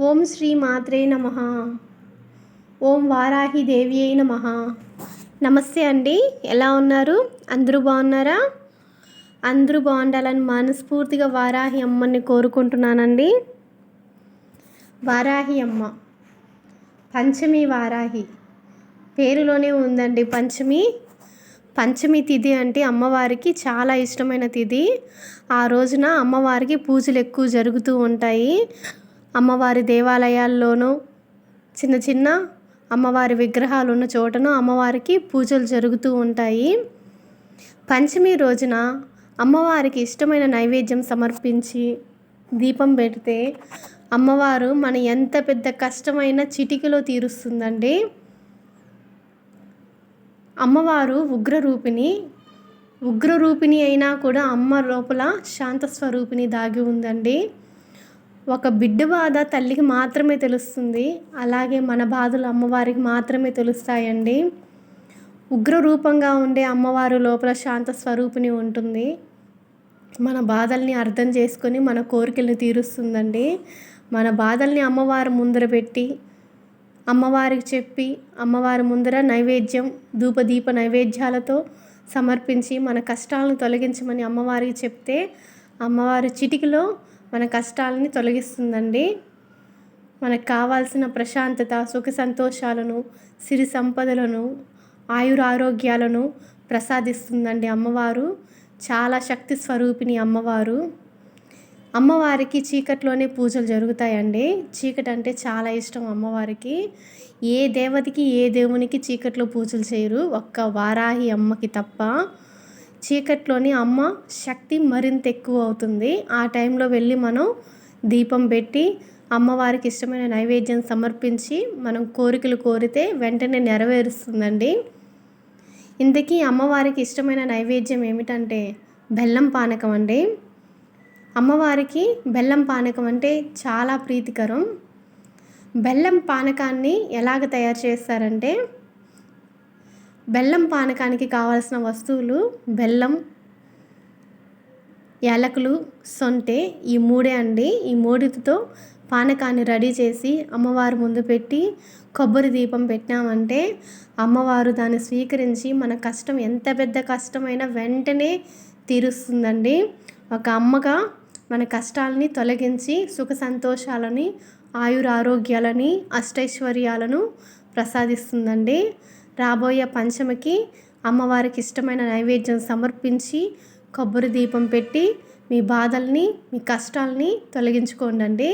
ఓం శ్రీ మాత్రే నమ. ఓం వారాహి దేవి అయి నమ. నమస్తే అండి ఎలా ఉన్నారు? అందరూ బాగున్నారా? అందరూ బాగుండాలని మనస్ఫూర్తిగా వారాహి అమ్మని కోరుకుంటున్నానండి. వారాహి అమ్మ పంచమి వారాహి. పేరులోనే ఉందండి పంచమి. పంచమి తిథి అంటే అమ్మవారికి చాలా ఇష్టమైన తిథి. ఆ రోజున అమ్మవారికి పూజలు ఎక్కువ జరుగుతూ ఉంటాయి. అమ్మవారి దేవాలయాల్లోనూ చిన్న చిన్న అమ్మవారి విగ్రహాలు ఉన్న చోటను అమ్మవారికి పూజలు జరుగుతూ ఉంటాయి. పంచమి రోజున అమ్మవారికి ఇష్టమైన నైవేద్యం సమర్పించి దీపం పెడితే అమ్మవారు మన ఎంత పెద్ద కష్టమైన చిటికలో తీరుస్తుందండి. అమ్మవారు ఉగ్రరూపిణి. ఉగ్రరూపిణి అయినా కూడా అమ్మ లోపల శాంత స్వరూపిణి దాగి ఉందండి. ఒక బిడ్డ బాధ తల్లికి మాత్రమే తెలుస్తుంది. అలాగే మన బాధలు అమ్మవారికి మాత్రమే తెలుస్తాయండి. ఉగ్ర రూపంగా ఉండే అమ్మవారు లోపల శాంత స్వరూపిణి ఉంటుంది. మన బాధల్ని అర్థం చేసుకొని మన కోరికల్ని తీరుస్తుందండి. మన బాధల్ని అమ్మవారు ముందర పెట్టి అమ్మవారికి చెప్పి అమ్మవారి ముందర నైవేద్యం ధూపదీప నైవేద్యాలతో సమర్పించి మన కష్టాలను తొలగించమని అమ్మవారికి చెప్తే అమ్మవారి చిటికలో మన కష్టాలని తొలగిస్తుందండి. మనకు కావాల్సిన ప్రశాంతత సుఖ సంతోషాలను సిరి సంపదలను ఆయురారోగ్యాలను ప్రసాదిస్తుందండి అమ్మవారు. చాలా శక్తి స్వరూపిణి అమ్మవారు. అమ్మవారికి చీకట్లోనే పూజలు జరుగుతాయండి. చీకటి అంటే చాలా ఇష్టం అమ్మవారికి. ఏ దేవతకి ఏ దేవునికి చీకట్లో పూజలు చేయరు. ఒక్క వారాహి అమ్మకి తప్ప చీకట్లోని అమ్మ శక్తి మరింత ఎక్కువ అవుతుంది. ఆ టైంలో వెళ్ళి మనం దీపం పెట్టి అమ్మవారికి ఇష్టమైన నైవేద్యం సమర్పించి మనం కోరికలు కోరితే వెంటనే నెరవేరుస్తుందండి. ఇంతకీ అమ్మవారికి ఇష్టమైన నైవేద్యం ఏమిటంటే బెల్లం పానకం అండి. అమ్మవారికి బెల్లం పానకం అంటే చాలా ప్రీతికరం. బెల్లం పానకాన్ని ఎలాగ తయారు చేస్తారంటే బెల్లం పానకానికి కావాల్సిన వస్తువులు బెల్లం యాలకులు సొంటె ఈ మూడే అండి. ఈ మూడితో పానకాన్ని రెడీ చేసి అమ్మవారు ముందు పెట్టి కొబ్బరి దీపం పెట్టినామంటే అమ్మవారు దాన్ని స్వీకరించి మన కష్టం ఎంత పెద్ద కష్టమైనా వెంటనే తీరుస్తుందండి. ఒక అమ్మగా మన కష్టాలని తొలగించి సుఖ సంతోషాలని ఆయురారోగ్యాలని అష్టైశ్వర్యాలను ప్రసాదిస్తుందండి. రాబోయే పంచమికి అమ్మవారికి ఇష్టమైన నైవేద్యం సమర్పించి కొబ్బరి దీపం పెట్టి మీ బాధల్ని మీ కష్టాలని తొలగించుకోండి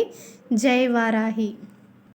జై వారాహి.